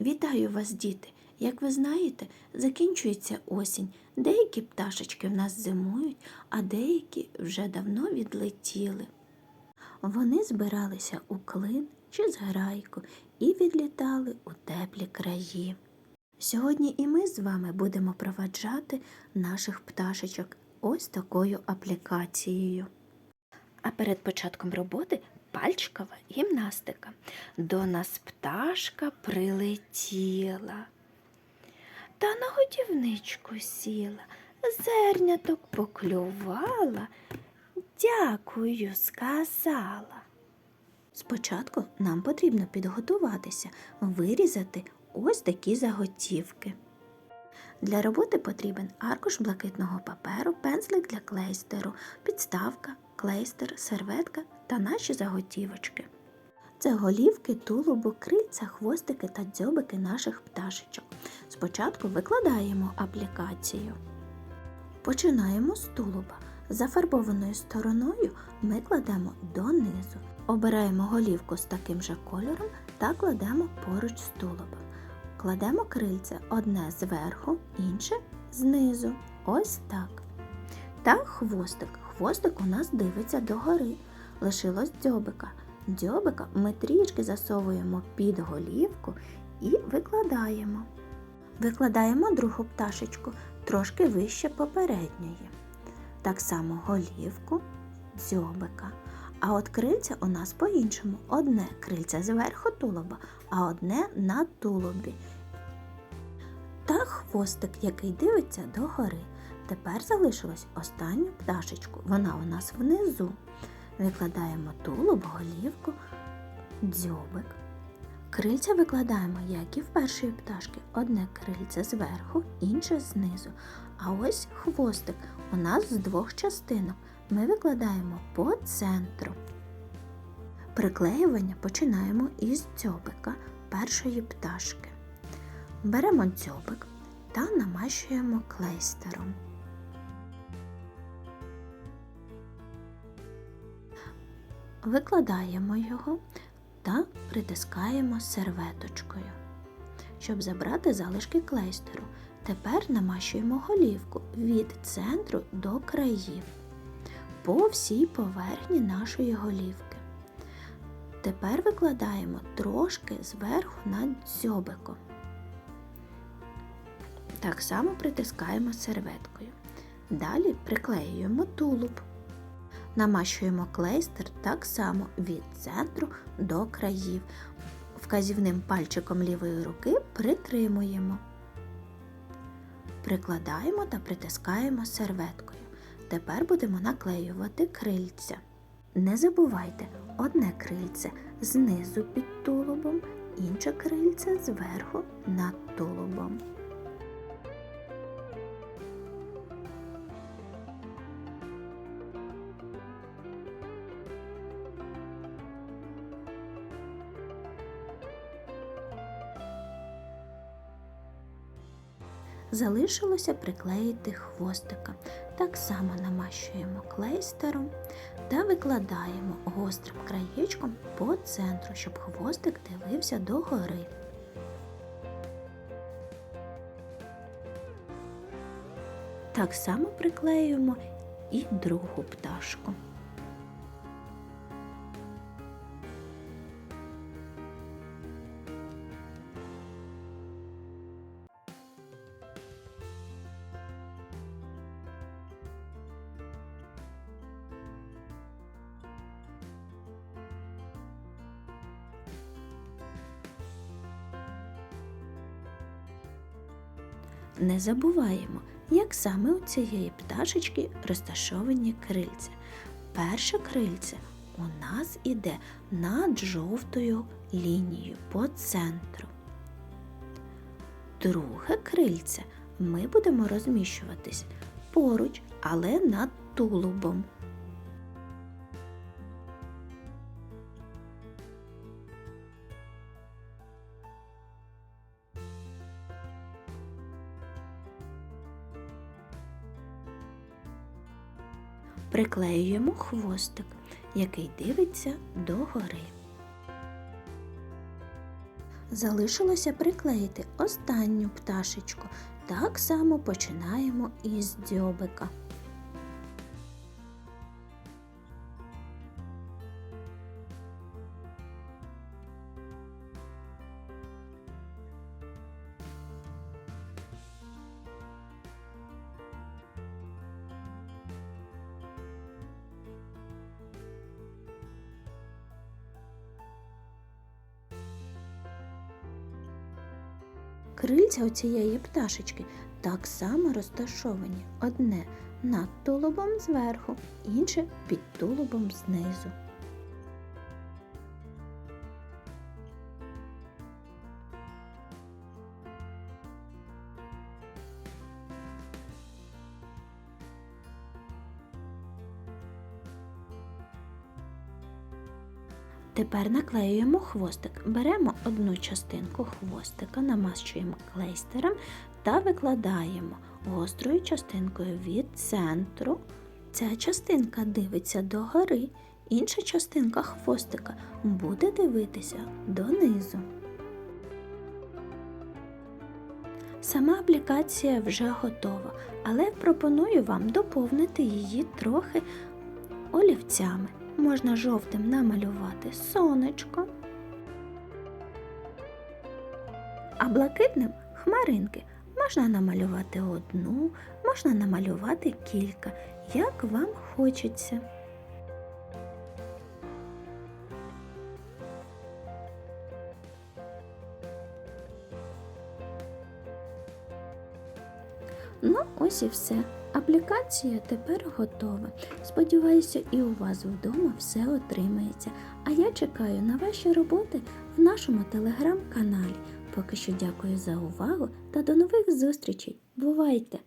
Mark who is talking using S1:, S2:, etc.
S1: Вітаю вас, діти! Як ви знаєте, закінчується осінь. Деякі пташечки в нас зимують, а деякі вже давно відлетіли. Вони збиралися у клин чи зграйку і відлітали у теплі краї. Сьогодні і ми з вами будемо проваджати наших пташечок ось такою аплікацією. А перед початком роботи пальчикова гімнастика. До нас пташка прилетіла. Та на годівничку сіла, зерняток поклювала, дякую сказала. Спочатку нам потрібно підготуватися, вирізати ось такі заготівки. Для роботи потрібен аркуш блакитного паперу, пензлик для клейстеру, підставка, клейстер, серветка та наші заготівочки. Це голівки, тулубу, крильця, хвостики та дзьобики наших пташечок. Спочатку викладаємо аплікацію. Починаємо з тулуба. Зафарбованою стороною ми кладемо донизу. Обираємо голівку з таким же кольором та кладемо поруч з тулубом. Кладемо крильце одне зверху, інше знизу. Ось так. Та хвостик. Хвостик у нас дивиться догори. Лишилось дзьобика. Дзьобика ми трішки засовуємо під голівку і викладаємо. Викладаємо другу пташечку трошки вище попередньої. Так само голівку, дзьобика. А от крильця у нас по-іншому. Одне крильце зверху тулуба, а одне на тулубі. Та хвостик, який дивиться догори. Тепер залишилось останню пташечку. Вона у нас внизу. Викладаємо тулуб, голівку, дзьобик. Крильця викладаємо, як і в першої пташки. Одне крильце зверху, інше знизу. А ось хвостик у нас з двох частинок. Ми викладаємо по центру. Приклеювання починаємо із дзьобика першої пташки. Беремо дзьобик та намащуємо клейстером. Викладаємо його та притискаємо серветочкою, щоб забрати залишки клейстеру. Тепер намащуємо голівку від центру до країв по всій поверхні нашої голівки. Тепер викладаємо трошки зверху над дзьобиком. Так само притискаємо серветкою. Далі приклеюємо тулуб. Намащуємо клейстер так само від центру до країв. Вказівним пальчиком лівої руки притримуємо. Прикладаємо та притискаємо серветкою. Тепер будемо наклеювати крильця. Не забувайте, одне крильце знизу під тулубом, інше крильце зверху над тулубом. Залишилося приклеїти хвостика. Так само намащуємо клейстером та викладаємо гострим краєчком по центру, щоб хвостик дивився догори. Так само приклеюємо і другу пташку. Не забуваємо, як саме у цієї пташечки розташовані крильця. Перше крильце у нас іде над жовтою лінією по центру. Друге крильце ми будемо розміщуватись поруч, але над тулубом. Приклеюємо хвостик, який дивиться догори. Залишилося приклеїти останню пташечку. Так само починаємо із дзьобика. Крильця у цієї пташечки так само розташовані одне над тулубом зверху, інше під тулубом знизу. Тепер наклеюємо хвостик. Беремо одну частинку хвостика, намащуємо клейстером та викладаємо гострою частинкою від центру. Ця частинка дивиться догори, інша частинка хвостика буде дивитися донизу. Сама аплікація вже готова, але пропоную вам доповнити її трохи олівцями. Можна жовтим намалювати сонечко, а блакитним хмаринки. Можна намалювати одну, можна намалювати кілька, як вам хочеться. Ну, ось і все. Аплікація тепер готова. Сподіваюся, і у вас вдома все отримається. А я чекаю на ваші роботи в нашому телеграм-каналі. Поки що дякую за увагу та до нових зустрічей. Бувайте!